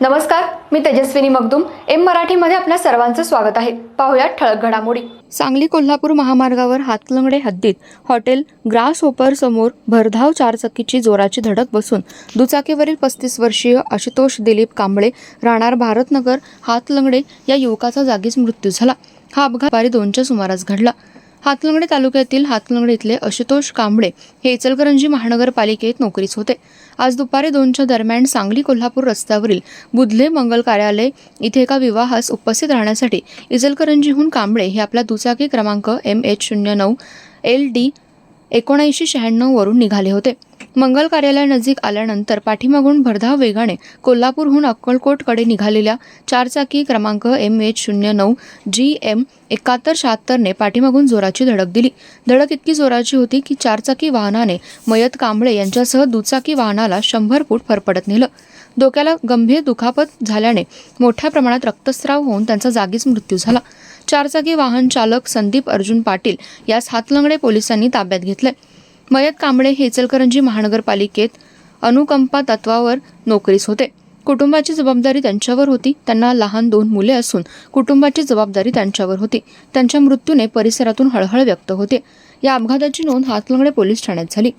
नमस्कार मी तेजस्विनी मगदुम. एम मराठीमध्ये आपल्या सर्वांचं स्वागत आहे. पाहुयात ठळक घडामोडी. सांगली कोल्हापूर महामार्गावर हातलंगडे हद्दीत हॉटेल ग्रास होपर समोर भरधाव चारचाकीची जोराची धडक बसून दुचाकीवरील पस्तीस वर्षीय आशुतोष दिलीप कांबळे राहणार भारतनगर हातलंगडे या युवकाचा जागीच मृत्यू झाला. हा अपघात दुपारी दोनच्या सुमारास घडला. हातलंगडे तालुक्यातील हातलंगडे इथले आशुतोष कांबळे हे इचलकरंजी महानगरपालिकेत नोकरीस होते. आज दुपारी दोनच्या दरम्यान सांगली कोल्हापूर रस्त्यावरील बुधले मंगल कार्यालय इथे एका विवाहास उपस्थित राहण्यासाठी इचलकरंजीहून कांबळे हे आपला दुचाकी क्रमांक एम एच शून्य नऊ एल डी एकोणऐंशी शहाण्णववरून निघाले होते. मंगल कार्यालयानजीक आल्यानंतर पाठीमागून भरधाव वेगाने कोल्हापूरहून अक्कलकोटकडे निघालेल्या चारचाकी क्रमांक एम एच शून्य नऊ जी एम एकाहत्तर शहात्तरने पाठीमागून जोराची धडक दिली. धडक इतकी जोराची होती की चारचाकी वाहनाने मयत कांबळे यांच्यासह दुचाकी वाहनाला शंभर फूट फरफडत नेलं. डोक्याला गंभीर दुखापत झाल्याने मोठ्या प्रमाणात रक्तस्राव होऊन त्यांचा जागीच मृत्यू झाला. चारचाकी वाहन चालक संदीप अर्जुन पाटील यास हातलंगडे पोलिसांनी ताब्यात घेतले मयत कांबळे हे इचलकरंजी महानगरपालिकेत अनुकंपा तत्वावर नोकरीस होते. कुटुंबाची जबाबदारी त्यांच्यावर होती. त्यांना लहान दोन मुले असून कुटुंबाची जबाबदारी त्यांच्यावर होती. त्यांच्या मृत्यूने परिसरातून हळहळ व्यक्त होते. या अपघाताची नोंद हातलंगडे पोलीस ठाण्यात झाली.